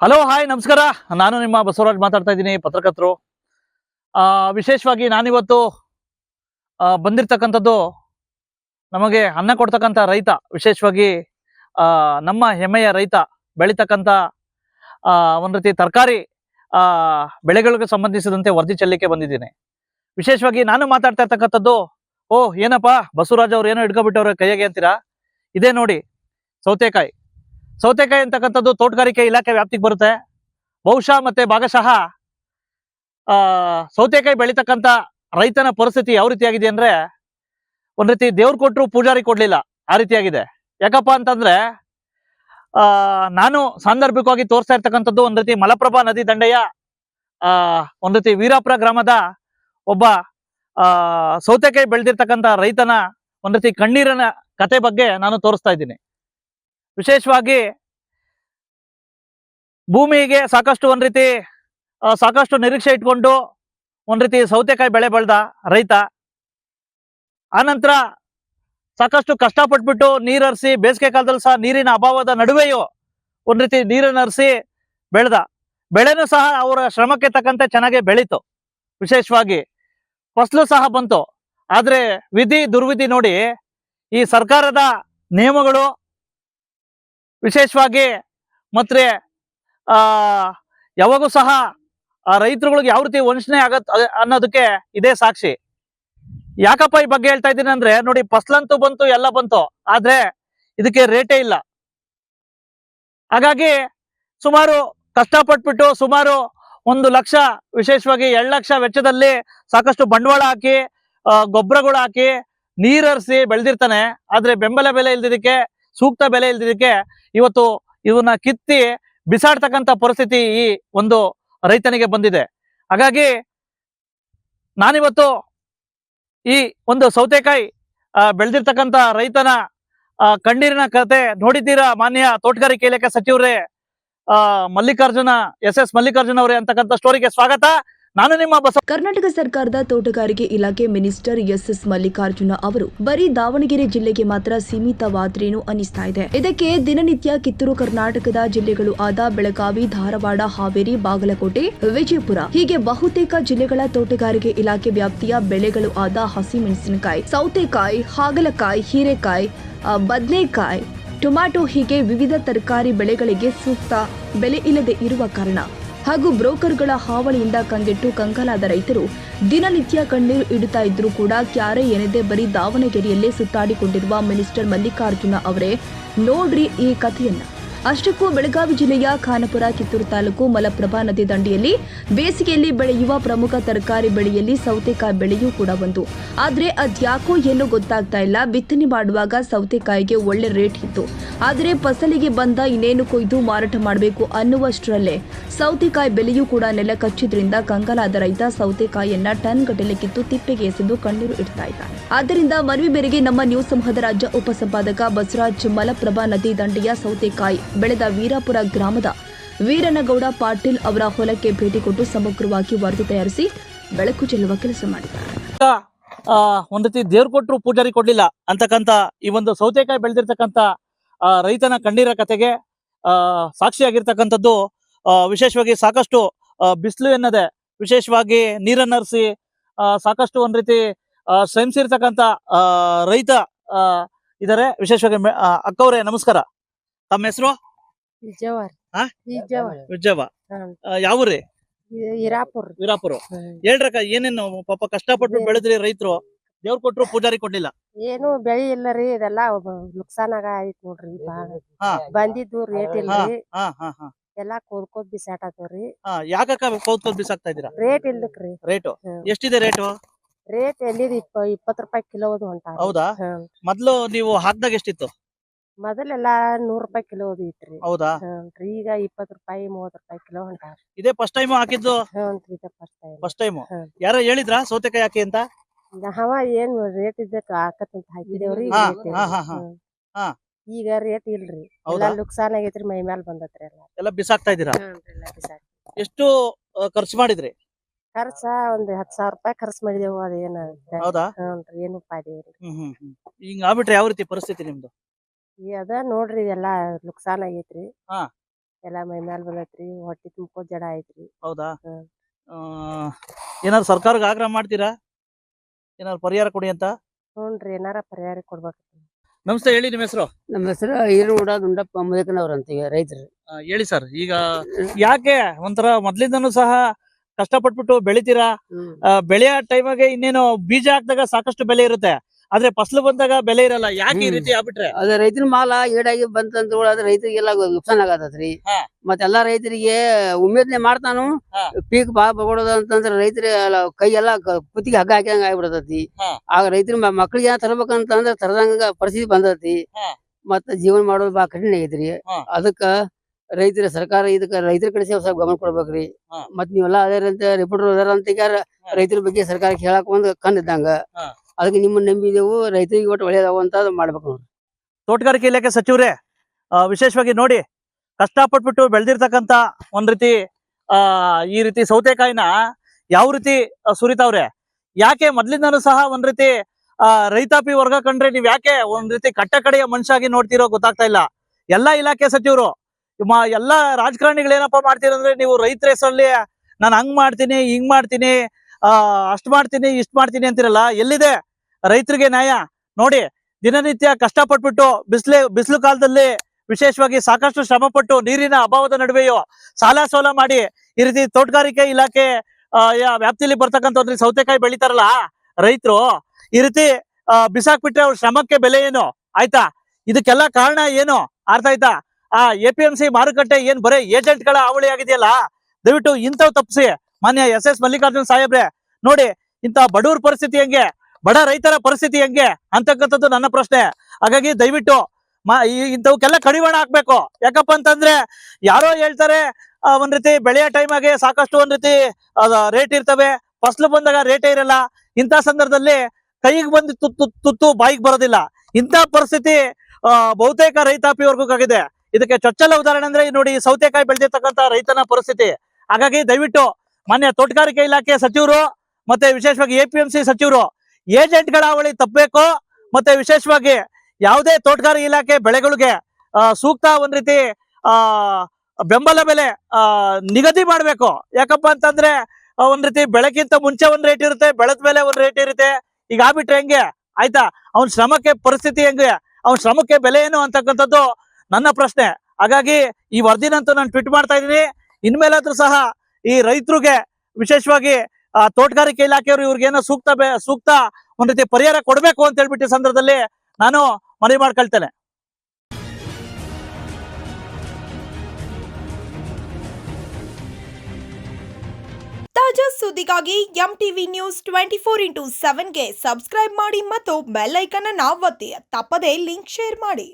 Hello hi ನಮಸ್ಕಾರ. ನಾನು ನಿಮ್ಮ ಬಸವರಾಜ್ ಮಾತಾಡ್ತಾ ಇದ್ದೀನಿ, ಪತ್ರಕರ್ತರು. ವಿಶೇಷವಾಗಿ ನಾನಿವತ್ತು ಬಂದಿರ್ತಕ್ಕಂಥದ್ದು ನಮಗೆ ಅನ್ನ ಕೊಡ್ತಕ್ಕಂಥ ರೈತ, ವಿಶೇಷವಾಗಿ ನಮ್ಮ ಹೆಮ್ಮೆಯ ರೈತ, ಬೆಳೀತಕ್ಕಂಥ ಒಂದ್ ರೀತಿ ತರಕಾರಿ ಬೆಳೆಗಳಿಗೆ ಸಂಬಂಧಿಸಿದಂತೆ ವರದಿ ಚೆಲ್ಲಕ್ಕೆ ಬಂದಿದ್ದೀನಿ. ವಿಶೇಷವಾಗಿ ನಾನು ಮಾತಾಡ್ತಾ ಇರ್ತಕ್ಕಂಥದ್ದು, ಓ, ಏನಪ್ಪ, ಬಸವರಾಜ್ ಅವ್ರು ಏನೋ ಹಿಡ್ಕೊಬಿಟ್ಟವ್ರೆ ಕೈಯಾಗೆ ಅಂತೀರಾ? ಇದೇ ನೋಡಿ, ಸೌತೆಕಾಯಿ. ಸೌತೆಕಾಯಿ ಅಂತಕ್ಕಂಥದ್ದು ತೋಟಗಾರಿಕೆ ಇಲಾಖೆ ವ್ಯಾಪ್ತಿಗೆ ಬರುತ್ತೆ. ಬಹುಶಃ ಮತ್ತೆ ಭಾಗಶಃ, ಆ, ಸೌತೆಕಾಯಿ ಬೆಳೀತಕ್ಕಂಥ ರೈತನ ಪರಿಸ್ಥಿತಿ ಯಾವ ರೀತಿಯಾಗಿದೆ ಅಂದ್ರೆ ಒಂದ್ ರೀತಿ ದೇವ್ರು ಕೊಟ್ಟರು ಪೂಜಾರಿ ಕೊಡ್ಲಿಲ್ಲ, ಆ ರೀತಿಯಾಗಿದೆ. ಯಾಕಪ್ಪ ಅಂತಂದ್ರೆ, ಆ, ನಾನು ಸಾಂದರ್ಭಿಕವಾಗಿ ತೋರಿಸ್ತಾ ಇರ್ತಕ್ಕಂಥದ್ದು ಒಂದ್ ರೀತಿ ಮಲಪ್ರಭಾ ನದಿ ದಂಡೆಯ, ಆ, ಒಂದ್ ರೀತಿ ವೀರಾಪುರ ಗ್ರಾಮದ ಒಬ್ಬ, ಆ, ಸೌತೆಕಾಯಿ ಬೆಳೆದಿರ್ತಕ್ಕಂಥ ರೈತನ ಒಂದ್ ರೀತಿ ಕಣ್ಣೀರನ ಕತೆ ಬಗ್ಗೆ ನಾನು ತೋರಿಸ್ತಾ ಇದ್ದೀನಿ. ವಿಶೇಷವಾಗಿ ಭೂಮಿಗೆ ಸಾಕಷ್ಟು ಒಂದ್ ರೀತಿ ಸಾಕಷ್ಟು ನಿರೀಕ್ಷೆ ಇಟ್ಕೊಂಡು ಒಂದ್ ರೀತಿ ಸೌತೆಕಾಯಿ ಬೆಳೆ ಬೆಳೆದ ರೈತ ಆನಂತರ ಸಾಕಷ್ಟು ಕಷ್ಟಪಟ್ಬಿಟ್ಟು ನೀರು ಹರಿಸಿ, ಬೇಸಿಗೆ ಕಾಲದಲ್ಲಿ ಸಹ ನೀರಿನ ಅಭಾವದ ನಡುವೆಯೂ ಒಂದ್ ರೀತಿ ನೀರನ್ನು ಹರಿಸಿ ಬೆಳೆದ. ಬೆಳೆನೂ ಸಹ ಅವರ ಶ್ರಮಕ್ಕೆ ತಕ್ಕಂತೆ ಚೆನ್ನಾಗಿ ಬೆಳೀತು. ವಿಶೇಷವಾಗಿ ಫಸಲು ಸಹ ಬಂತು. ಆದ್ರೆ ವಿಧಿ ದುರ್ವಿಧಿ ನೋಡಿ ಈ ಸರ್ಕಾರದ ನಿಯಮಗಳು ವಿಶೇಷವಾಗಿ ಮತ್ತೆ ಯಾವಾಗೂ ಸಹ ರೈತರುಗಳಿಗೆ ಯಾವ ರೀತಿ ವಂಚನೆ ಆಗತ್ ಅನ್ನೋದಕ್ಕೆ ಇದೇ ಸಾಕ್ಷಿ. ಯಾಕಪ್ಪ ಈ ಬಗ್ಗೆ ಹೇಳ್ತಾ ಇದ್ದೀನಿ ಅಂದ್ರೆ, ನೋಡಿ ಫಸ್ಲಂತೂ ಬಂತು, ಎಲ್ಲ ಬಂತು, ಆದ್ರೆ ಇದಕ್ಕೆ ರೇಟೇ ಇಲ್ಲ. ಹಾಗಾಗಿ ಸುಮಾರು ಕಷ್ಟಪಟ್ಬಿಟ್ಟು ಸುಮಾರು ಒಂದು ಲಕ್ಷ, ವಿಶೇಷವಾಗಿ ಎರಡು ಲಕ್ಷ ವೆಚ್ಚದಲ್ಲಿ ಸಾಕಷ್ಟು ಬಂಡವಾಳ ಹಾಕಿ ಗೊಬ್ಬರಗಳು ಹಾಕಿ ನೀರರಿಸಿ ಬೆಳೆದಿರ್ತಾನೆ. ಆದ್ರೆ ಬೆಂಬಲ ಬೆಲೆ ಇಲ್ದಿದ್ದಕ್ಕೆ ಸೂಕ್ತ ಬೆಲೆ ಇಲ್ದಿದ್ದಕ್ಕೆ ಇವತ್ತು ಇವನ್ನ ಕಿತ್ತಿ ಬಿಸಾಡ್ತಕ್ಕಂಥ ಪರಿಸ್ಥಿತಿ ಈ ಒಂದು ರೈತನಿಗೆ ಬಂದಿದೆ. ಹಾಗಾಗಿ ನಾನಿವತ್ತು ಈ ಒಂದು ಸೌತೆಕಾಯಿ ಬೆಳೆದಿರ್ತಕ್ಕಂಥ ರೈತನ ಕಣ್ಣೀರಿನ ಕತೆ ನೋಡಿದ್ದೀರಾ ಮಾನ್ಯ ತೋಟಗಾರಿಕೆ ಇಲಾಖೆ ಸಚಿವರೇ? ಮಲ್ಲಿಕಾರ್ಜುನ, ಎಸ್ ಎಸ್ ಮಲ್ಲಿಕಾರ್ಜುನ ಅವರೇ ಅಂತಕ್ಕಂಥ ಸ್ಟೋರಿಗೆ ಸ್ವಾಗತ. ನಾನು ನಿಮ್ಮ ಕರ್ನಾಟಕ ಸರ್ಕಾರದ ತೋಟಗಾರಿಕೆ ಇಲಾಖೆ ಮಿನಿಸ್ಟರ್ ಎಸ್ ಎಸ್ ಮಲ್ಲಿಕಾರ್ಜುನ ಅವರು, ಬರೀ ದಾವಣಗೆರೆ ಜಿಲ್ಲೆಗೆ ಮಾತ್ರ ಸೀಮಿತವಾದ್ರೇನು ಅನಿಸ್ತಾ ಇದೆ. ಇದಕ್ಕೆ ದಿನನಿತ್ಯ ಕಿತ್ತೂರು ಕರ್ನಾಟಕದ ಜಿಲ್ಲೆಗಳು ಆದ ಬೆಳಗಾವಿ, ಧಾರವಾಡ, ಹಾವೇರಿ, ಬಾಗಲಕೋಟೆ, ವಿಜಯಪುರ, ಹೀಗೆ ಬಹುತೇಕ ಜಿಲ್ಲೆಗಳ ತೋಟಗಾರಿಕೆ ಇಲಾಖೆ ವ್ಯಾಪ್ತಿಯ ಬೆಳೆಗಳು ಆದ ಹಸಿಮೆಣಸಿನಕಾಯಿ, ಸೌತೆಕಾಯಿ, ಹಾಗಲಕಾಯಿ, ಹೀರೆಕಾಯಿ ಬದ್ನೆಕಾಯಿ, ಟೊಮ್ಯಾಟೊ ಹೀಗೆ ವಿವಿಧ ತರಕಾರಿ ಬೆಳೆಗಳಿಗೆ ಸೂಕ್ತ ಬೆಲೆ ಇಲ್ಲದೆ ಇರುವ ಕಾರಣ ಹಾಗೂ ಬ್ರೋಕರ್ಗಳ ಹಾವಳಿಯಿಂದ ಕಂಗೆಟ್ಟು ಕಂಗಾಲಾದ ರೈತರು ದಿನನಿತ್ಯ ಕಣ್ಣೀರು ಇಡುತ್ತಾ ಇದ್ರೂ ಕೂಡ ಕ್ಯಾರೆ ಎನೆದೆ ಬರೀ ದಾವಣಗೆರೆಯಲ್ಲೇ ಸುತ್ತಾಡಿಕೊಂಡಿರುವ ಮಿನಿಸ್ಟರ್ ಮಲ್ಲಿಕಾರ್ಜುನ ಅವರೇ ನೋಡ್ರಿ ಈ ಕಥೆಯನ್ನ. ಅಷ್ಟಕ್ಕೂ ಬೆಳಗಾವಿ ಜಿಲ್ಲೆಯ ಖಾನಪುರ, ಕಿತ್ತೂರು ತಾಲೂಕು ಮಲಪ್ರಭಾ ನದಿ ದಂಡೆಯಲ್ಲಿ ಬೇಸಿಗೆಯಲ್ಲಿ ಬೆಳೆಯುವ ಪ್ರಮುಖ ತರಕಾರಿ ಬೆಳೆಯಲ್ಲಿ ಸೌತೆಕಾಯಿ ಬೆಳೆಯೂ ಕೂಡ ಒಂದು ಆದರೆ ಅದ್ಯಾಕೋ ಏನು ಗೊತ್ತಾಗ್ತಾ ಇಲ್ಲ. ಬಿತ್ತನೆ ಮಾಡುವಾಗ ಸೌತೆಕಾಯಿಗೆ ಒಳ್ಳೆ ರೇಟ್ ಇತ್ತು. ಆದರೆ ಫಸಲಿಗೆ ಬಂದ ಇನ್ನೇನು ಕೊಯ್ದು ಮಾರಾಟ ಮಾಡಬೇಕು ಅನ್ನುವಷ್ಟರಲ್ಲೇ ಸೌತೆಕಾಯಿ ಬೆಲೆಯೂ ಕೂಡ ನೆಲ ಕಚ್ಚಿದ್ರಿಂದ ಕಂಗಾಲಾದ ರೈತ ಸೌತೆಕಾಯಿಯನ್ನ ಟನ್ ಗಟ್ಟಲೆ ಕಿತ್ತು ತಿಪ್ಪೆಗೆ ಎಸೆದು ಕಣ್ಣೀರು ಇಡ್ತಾ ಇದ್ದಾನೆ. ಆದ್ದರಿಂದ ಮನವಿ ಮೇರೆಗೆ ನಮ್ಮ ನ್ಯೂಸ್ ಸಂಹದ ರಾಜ್ಯ ಉಪಸಂಪಾದಕ ಬಸವರಾಜ್ ಮಲಪ್ರಭಾ ನದಿ ದಂಡೆಯ ಸೌತೆಕಾಯಿ ಬೆಳೆದ ವೀರಾಪುರ ಗ್ರಾಮದ ವೀರನಗೌಡ ಪಾಟೀಲ್ ಅವರ ಹೊಲಕ್ಕೆ ಭೇಟಿ ಕೊಟ್ಟು ಸಮಗ್ರವಾಗಿ ವರದಿ ತಯಾರಿಸಿ ಬೆಳಕು ಚೆಲ್ಲುವ ಕೆಲಸ ಮಾಡಿದ್ದಾರೆ. ಒಂದ್ ರೀತಿ ದೇವ್ರು ಕೊಟ್ರು ಪೂಜಾರಿ ಕೊಡ್ಲಿಲ್ಲ ಅಂತಕ್ಕಂಥ ಈ ಒಂದು ಸೌತೆಕಾಯಿ ಬೆಳೆದಿರ್ತಕ್ಕಂತ ರೈತನ ಕಣ್ಣೀರ ಕತೆಗೆ ಸಾಕ್ಷಿಯಾಗಿರ್ತಕ್ಕಂಥದ್ದು ವಿಶೇಷವಾಗಿ ಸಾಕಷ್ಟು ಬಿಸಿಲು ಎನ್ನದೆ, ವಿಶೇಷವಾಗಿ ನೀರನ್ನರಿಸಿ ಸಾಕಷ್ಟು ಒಂದ್ ರೀತಿ ಶ್ರಮಿಸಿರ್ತಕ್ಕಂಥ ರೈತ ಇದಾರೆ. ವಿಶೇಷವಾಗಿ ಅಕ್ಕವ್ರೆ, ನಮಸ್ಕಾರ. ತಮ್ಮ ಹೆಸರು? ವಿಜಯವಾರ. ಹಾ. ಹ್ಮ್. ಯಾವ್ರಿ ವೀರಾಪುರ. ಹೇಳ್ರಕ್ಕ ಏನೇನು ಪಾಪ ಕಷ್ಟಪಟ್ಟು ಬೆಳೆದ್ರಿ ರೈತರು? ದೇವ್ರ ಕೊಟ್ರು ಪೂಜಾರಿ ಕೊಟ್ಟಿಲ್ಲ ಏನು ಬೆಳಿ ಇಲ್ಲ ರೀ ಇದೆಲ್ಲಾ ನುಕ್ಸಾನ ಆಯ್ತ್ ನೋಡ್ರಿ ಹಾ. ಬಂದಿದ್ದು ರೇಟ್ ಇಲ್ಲ ಎಲ್ಲಾ ಕೋದ್ಕೋದ್ ಬಿಸಾಟತ್ತವ್ರಿ ಹಾ ಯಾಕಕ್ಕ ಕೌತ್ಕೋದ್ ಬಿಸಾಕ್ತಾ ಇದೀರಾ ರೇಟ್ ಇಲ್ದಕ್ರಿ ರೇಟು. ಎಷ್ಟಿದೆ ರೇಟು ರೇಟ್ ಎಲ್ಲಿದೆ? ಇಪ್ಪ ಇಪ್ಪತ್ ರೂಪಾಯಿ ಕಿಲೋ ಅದು ಹೊಂಟ ಹೌದಾ ಮೊದ್ಲು ನೀವು ಹಾಕ್ದಾಗ ಎಷ್ಟಿತ್ತು? ಮೊದಲೆಲ್ಲಾ ನೂರ್ ರೂಪಾಯಿ ಕಿಲೋ ಇತ್ರಿ. ಹೌದಾ? ಹ್ಞೂನ್ರಿ ಈಗ ಇಪ್ಪತ್ ರೂಪಾಯಿ ಮೂವತ್ ರೂಪಾಯಿ ಕಿಲೋ ಹೊಂಟಾರ ಇದೇ ಫಸ್ಟ್ ಟೈಮ್ ಹಾಕಿದ್ದು? ಹ್ಞೂನ್ರಿ ಇದ ಫಸ್ಟ್ ಟೈಮ್ ಫಸ್ಟ್ ಟೈಮ್ ಹ್ಮ್. ಯಾರೋ ಹೇಳಿದ್ರ ಸೌತೆಕಾಯಿ ಹಾಕಿ ಅಂತ? ಹವ ಏನ್ ರೇಟ್ ಇದ್ದಕ್ಕ ಆಕತ್ತಂತ ಹಾಕಿದೇವ್ರಿ ಹಾ, ಹಾ, ಹಾ, ಹಾ. ಹ್ಮ್. ಹಾ. ಈಗ ರೇಟ್ ಇಲ್ರಿ. ಹೌದಾ? ಎಲ್ಲಾ ನುಕ್ಸಾನ್ ಆಗೈತ್ರಿ ಮೈ ಮ್ಯಾಲ್ ಬಂದತ್ರಿ ಎಲ್ಲಾ. ಎಲ್ಲ ಬಿಸಾಕ್ತಾ ಬಿಸಾಕ್ ಎಷ್ಟು ಆ, ಖರ್ಚು ಮಾಡಿದ್ರಿ? ಖರ್ಚ ಒಂದ್ ಹತ್ತ್ ಸಾವಿರ ರೂಪಾಯಿ ಖರ್ಚು ಮಾಡಿದೆವು ಅದೇನ ಹೌದಾ? ಹ್ಞೂನ್ರಿ ಏನು ಉಪಾಯ ಇಲ್ರಿ ಹ್ಮ್ ಹ್ಮ್ ಹ್ಮ್. ಹಿಂಗ್ ಆಗ್ಬಿಟ್ರೆ ಯಾವ ರೀತಿ ಪರಿಸ್ಥಿತಿ ನಿಮ್ದು? ಈ ಅದ ನೋಡ್ರಿ ಎಲ್ಲಾ ನುಕ್ಸಾನ್ ಆಗೈತ್ರಿ. ಹಾ. ಎಲ್ಲಾ ಮೈ ಮ್ಯಾಲ್ ಬಂದೈತ್ರಿ ಹೊಟ್ಟಿ ತುಂಬಕೋ ಜಡ ಐತ್ರಿ. ಹೌದಾ? ಹ್ಮ್. ಆ, ಏನಾದ್ರು ಸರ್ಕಾರಕ್ಕೆ ಆಗ್ರಹ ಮಾಡ್ತೀರಾ? ಏನಾದ್ರು ಪರಿಹಾರ ಕೊಡಿ ಅಂತ? ನೋಡ್ರಿ ಏನಾರ ಪರಿಹಾರ ಕೊಡ್ಬೇಕು. ನಮಸ್ತೆ ಹೇಳಿ ನಿಮ್ಮ ಹೆಸರು. ನಮ್ಮ ಹೆಸರು ಈರೋಡ ದುಂಡಪ್ಪ ಮುದಕನವ್ರು ಅಂತೀವಿ ರೈತರು. ಹೇಳಿ ಸರ್ ಈಗ ಯಾಕೆ ಒಂಥರ ಮೊದ್ಲಿಂದನೂ ಸಹ ಕಷ್ಟಪಟ್ಬಿಟ್ಟು ಬೆಳಿತೀರಾ? ಬೆಳೆಯ ಬೆಳೆಯೋ ಟೈಮಾಗೆ ಇನ್ನೇನು ಬೀಜ ಹಾಕಿದಾಗ ಸಾಕಷ್ಟು ಬೆಲೆ ಇರುತ್ತೆ. ಆದ್ರೆ ಫಸಲು ಬಂದಾಗ ಬೆಲೆ ಇರಲ್ಲ. ಯಾಕೆ ಈ ರೀತಿ ಆಗ್ಬಿಟ್ರೆ? ಅದ ರೈತನ ಮಾಲ ಈಡಾಗಿ ಬಂತಂತ ಅದ್ರ ರೈತರಿಗೆಲ್ಲ ನುಕ್ಸಾನ್ ಆಗತೈತ್ರಿ. ಹಾ. ಮತ್ತ ಎಲ್ಲಾ ರೈತರಿಗೆ ಉಮೇದ್ನೆ ಮಾಡ್ತಾನು. ಪೀಕ್ ಬಾ ಬಗೊಡೋದು ಅಂತಂದ್ರ ರೈತರ ಕೈ ಎಲ್ಲಾ ಕುತ್ತಿಗೆ ಹಗ್ಗ ಹಾಕಿದಂಗ ಆಗ್ಬಿಡತತಿ. ಆಗ ರೈತರ ಮಕ್ಳಿಗೆ ಏನ ತರ್ಬೇಕಂತಂದ್ರ ತರದಂಗ ಪರಿಸ್ಥಿತಿ ಬಂದತಿ. ಮತ್ತ ಜೀವನ ಮಾಡೋದು ಬಾ ಕಠಿಣ ಆಗೈತ್ರಿ. ಅದಕ್ಕ ರೈತರ ಸರ್ಕಾರ ಇದಕ್ಕ ರೈತರ ಕಡೆ ಸ್ವಲ್ಪ ಗಮನ ಕೊಡ್ಬೇಕ್ರಿ. ಮತ್ತ ಮತ್ ನೀವೆಲ್ಲಾ ಅದೇ ರೀತಿ ರಿಪೋರ್ಟರ್ ಅದಾರ ಅಂತ ರೈತರ ಬಗ್ಗೆ ಸರ್ಕಾರಕ್ಕೆ ಹೇಳಕ್ ಒಂದ್ ಕಂಡಿದ್ದಂಗ. ಅದಕ್ಕೆ ನಿಮ್ಮನ್ನ ನಂಬಿದೆವು, ರೈತರಿಗೆ ಒಟ್ಟು ಒಳ್ಳೇದಾವು ಅಂತ ಮಾಡ್ಬೇಕು ನೋಡ್ರಿ. ತೋಟಗಾರಿಕೆ ಇಲಾಖೆ ಸಚಿವರೇ ವಿಶೇಷವಾಗಿ ನೋಡಿ ಕಷ್ಟಪಟ್ಬಿಟ್ಟು ಬೆಳೆದಿರ್ತಕ್ಕಂತ ಒಂದ್ ರೀತಿ, ಆ, ಈ ರೀತಿ ಸೌತೆಕಾಯಿನ ಯಾವ ರೀತಿ ಸುರಿತಾವ್ರೆ? ಯಾಕೆ ಮೊದ್ಲಿಂದನೂ ಸಹ ಒಂದ್ ರೀತಿ, ಆ, ರೈತಾಪಿ ವರ್ಗ ಕಂಡ್ರೆ ನೀವ್ ಯಾಕೆ ಒಂದ್ ರೀತಿ ಕಟ್ಟ ಕಡೆಯ ಮನುಷ್ಯಾಗಿ ನೋಡ್ತಿರೋ ಗೊತ್ತಾಗ್ತಾ ಇಲ್ಲ. ಎಲ್ಲಾ ಇಲಾಖೆ ಸಚಿವರು ಎಲ್ಲಾ ರಾಜಕಾರಣಿಗಳು ಏನಪ್ಪಾ ಮಾಡ್ತೀರಂದ್ರೆ ನೀವು ರೈತರ ಹೆಸರಲ್ಲಿ ನಾನು ಹಂಗ್ ಮಾಡ್ತೀನಿ, ಹಿಂಗ್ ಮಾಡ್ತೀನಿ, ಆ, ಅಷ್ಟ್ ಮಾಡ್ತೀನಿ, ಇಷ್ಟ್ ಮಾಡ್ತೀನಿ ಅಂತಿರಲ್ಲ, ಎಲ್ಲಿದೆ? ರೈತರಿಗೆ ನ್ಯಾಯ. ನೋಡಿ, ದಿನನಿತ್ಯ ಕಷ್ಟಪಟ್ಬಿಟ್ಟು ಬಿಸಿಲು ಬಿಸಿಲು ಕಾಲದಲ್ಲಿ ವಿಶೇಷವಾಗಿ ಸಾಕಷ್ಟು ಶ್ರಮ ಪಟ್ಟು ನೀರಿನ ಅಭಾವದ ನಡುವೆಯೂ ಸಾಲ ಸೋಲ ಮಾಡಿ ಈ ರೀತಿ ತೋಟಗಾರಿಕೆ ಇಲಾಖೆ ವ್ಯಾಪ್ತಿಯಲ್ಲಿ ಬರ್ತಕ್ಕಂಥ ಒಂದು ಸೌತೆಕಾಯಿ ಬೆಳಿತಾರಲ್ಲ, ರೈತರು ಈ ರೀತಿ ಬಿಸಾಕ್ಬಿಟ್ರೆ ಅವ್ರ ಶ್ರಮಕ್ಕೆ ಬೆಲೆ ಏನು? ಆಯ್ತಾ? ಇದಕ್ಕೆಲ್ಲ ಕಾರಣ ಏನು? ಅರ್ಥ ಆಯ್ತಾ? ಆ, ಎ ಪಿ ಎಂ ಸಿ ಮಾರುಕಟ್ಟೆ ಏನ್ ಬರೇ ಏಜೆಂಟ್ಗಳ ಅವಳಿ ಆಗಿದೆಯಲ್ಲ, ದಯವಿಟ್ಟು ಇಂಥವ್ ತಪ್ಪಿಸಿ. ಮಾನ್ಯ ಎಸ್ ಎಸ್ ಮಲ್ಲಿಕಾರ್ಜುನ್ ಸಾಹೇಬ್ರೆ, ನೋಡಿ, ಇಂಥ ಬಡವ್ರ ಪರಿಸ್ಥಿತಿ ಹೆಂಗೆ? ಬಡ ರೈತರ ಪರಿಸ್ಥಿತಿ ಹೆಂಗೆ ಅಂತಕ್ಕಂಥದ್ದು ನನ್ನ ಪ್ರಶ್ನೆ. ಹಾಗಾಗಿ ದಯವಿಟ್ಟು ಮಾ ಇಂಥವಕ್ಕೆಲ್ಲ ಕಡಿವಾಣ ಹಾಕ್ಬೇಕು. ಯಾಕಪ್ಪ ಅಂತಂದ್ರೆ ಯಾರೋ ಹೇಳ್ತಾರೆ ಒಂದ್ ರೀತಿ ಬೆಳೆಯ ಟೈಮಾಗೆ ಸಾಕಷ್ಟು ಒಂದ್ ರೀತಿ ರೇಟ್ ಇರ್ತವೆ. ಫಸಲು ಬಂದಾಗ ರೇಟೇ ಇರಲ್ಲ. ಇಂಥ ಸಂದರ್ಭದಲ್ಲಿ ಕೈಗೆ ಬಂದು ತುತ್ತು ತುತ್ತು ಬಾಯಿಗೆ ಬರೋದಿಲ್ಲ. ಇಂಥ ಪರಿಸ್ಥಿತಿ ಬಹುತೇಕ ರೈತಾಪಿ ವರ್ಗಕ್ಕಾಗಿದೆ ಇದಕ್ಕೆ ಚೊಚ್ಚಲ ಉದಾಹರಣೆ ಅಂದ್ರೆ ನೋಡಿ ಸೌತೆಕಾಯಿ ಬೆಳೆದಿರ್ತಕ್ಕಂಥ ರೈತನ ಪರಿಸ್ಥಿತಿ. ಹಾಗಾಗಿ ದಯವಿಟ್ಟು ಮಾನ್ಯ ತೋಟಗಾರಿಕೆ ಇಲಾಖೆ ಸಚಿವರು ಮತ್ತೆ ವಿಶೇಷವಾಗಿ ಎ ಪಿ ಸಚಿವರು ಏಜೆಂಟ್ಗಳ ಅವಳಿ ತಪ್ಪಬೇಕು ಮತ್ತೆ ವಿಶೇಷವಾಗಿ ಯಾವುದೇ ತೋಟಗಾರಿಕೆ ಇಲಾಖೆ ಬೆಳೆಗಳಿಗೆ ಸೂಕ್ತ ಒಂದ್ ರೀತಿ, ಆ, ಬೆಂಬಲ ಬೆಲೆ, ಆ, ನಿಗದಿ ಮಾಡ್ಬೇಕು. ಯಾಕಪ್ಪ ಅಂತಂದ್ರೆ ಒಂದ್ ರೀತಿ ಬೆಳಕಿಂತ ಮುಂಚೆ ಒಂದ್ ರೇಟ್ ಇರುತ್ತೆ, ಬೆಳೆದ ಮೇಲೆ ಒಂದ್ ರೇಟ್ ಇರುತ್ತೆ. ಈಗ ಆಗ್ಬಿಟ್ರೆ ಹೆಂಗೆ? ಆಯ್ತಾ? ಅವ್ನ ಶ್ರಮಕ್ಕೆ ಪರಿಸ್ಥಿತಿ ಹೆಂಗೆ? ಅವ್ನ ಶ್ರಮಕ್ಕೆ ಬೆಲೆ ಏನು ಅಂತಕ್ಕಂಥದ್ದು ನನ್ನ ಪ್ರಶ್ನೆ. ಹಾಗಾಗಿ ಈ ವರದಿನಂತೂ ನಾನು ಟ್ವಿಟ್ ಮಾಡ್ತಾ ಇದ್ದೀನಿ. ಇನ್ಮೇಲಾದ್ರೂ ಸಹ ಈ ರೈತರಿಗೆ ವಿಶೇಷವಾಗಿ ತೋಟಗಾರಿಕೆ ಇಲಾಖೆಯವರು ಇವ್ರಿಗೇನೋ ಸೂಕ್ತ ಸೂಕ್ತ ಒಂದ್ ರೀತಿ ಪರಿಹಾರ ಕೊಡಬೇಕು ಅಂತ ಹೇಳ್ಬಿಟ್ಟು ಸಂದರ್ಭದಲ್ಲಿ ನಾನು ಮನವಿ ಮಾಡ್ಕೊಳ್ತೇನೆ. ತಾಜಾ ಸುದ್ದಿಗಾಗಿ M TV news twenty four into ಸೆವೆನ್ಗೆ subscribe ಮಾಡಿ ಮತ್ತು ಬೆಲ್ ಐಕನ್ ಅನ್ನು ಒತ್ತಿ. ತಪ್ಪದೇ ಲಿಂಕ್ ಶೇರ್ ಮಾಡಿ.